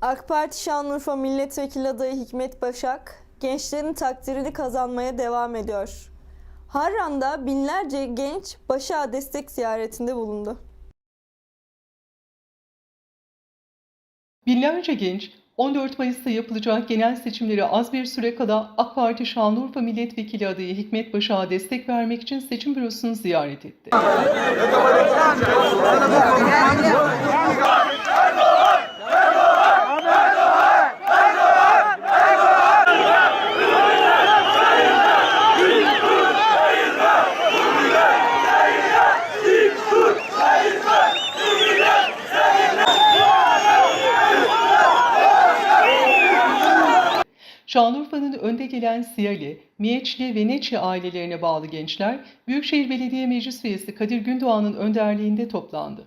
AK Parti Şanlıurfa Milletvekili adayı Hikmet Başak, gençlerin takdirini kazanmaya devam ediyor. Harran'da binlerce genç Başak'a destek ziyaretinde bulundu. Binlerce genç 14 Mayıs'ta yapılacak genel seçimlere az bir süre kala AK Parti Şanlıurfa Milletvekili adayı Hikmet Başak'a destek vermek için seçim bürosunu ziyaret etti. Şanlıurfa'nın önde gelen Siyali, Miyeçli ve Neçi ailelerine bağlı gençler, Büyükşehir Belediye Meclis Üyesi Kadir Gündoğan'ın önderliğinde toplandı.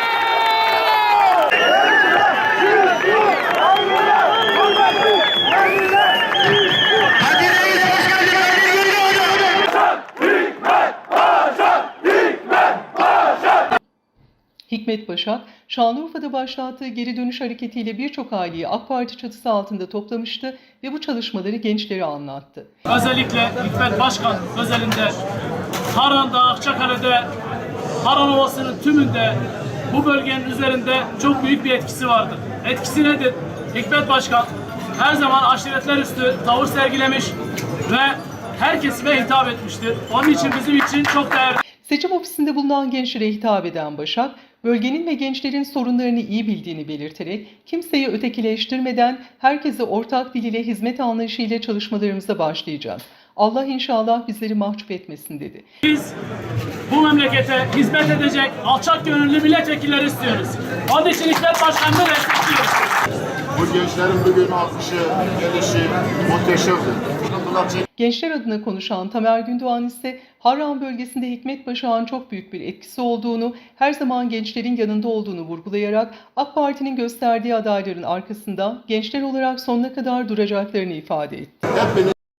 Hikmet Başak, Şanlıurfa'da başlattığı geri dönüş hareketiyle birçok aileyi AK Parti çatısı altında toplamıştı ve bu çalışmaları gençlere anlattı. Özellikle Hikmet Başkan özelinde Haran'da, Akçakale'de, Haran Ovası'nın tümünde bu bölgenin üzerinde çok büyük bir etkisi vardır. Etkisi nedir? Hikmet Başkan her zaman aşiretler üstü tavır sergilemiş ve her kesime hitap etmiştir. Onun için bizim için çok değerli. Seçim ofisinde bulunan gençlere hitap eden Başak, bölgenin ve gençlerin sorunlarını iyi bildiğini belirterek kimseyi ötekileştirmeden herkese ortak dil ile hizmet anlayışıyla çalışmalarımıza başlayacağız. Allah inşallah bizleri mahcup etmesin dedi. Biz bu memlekete hizmet edecek alçak gönüllü milletvekilleri istiyoruz. Onun için Hikmet Başkan'ı destekliyoruz. Bu gençlerin bugün alkışı, gelişi çek- Gençler adına konuşan Tamer Gündoğan ise Harran bölgesinde Hikmet Başak'ın çok büyük bir etkisi olduğunu, her zaman gençlerin yanında olduğunu vurgulayarak AK Parti'nin gösterdiği adayların arkasında gençler olarak sonuna kadar duracaklarını ifade etti. hepiniz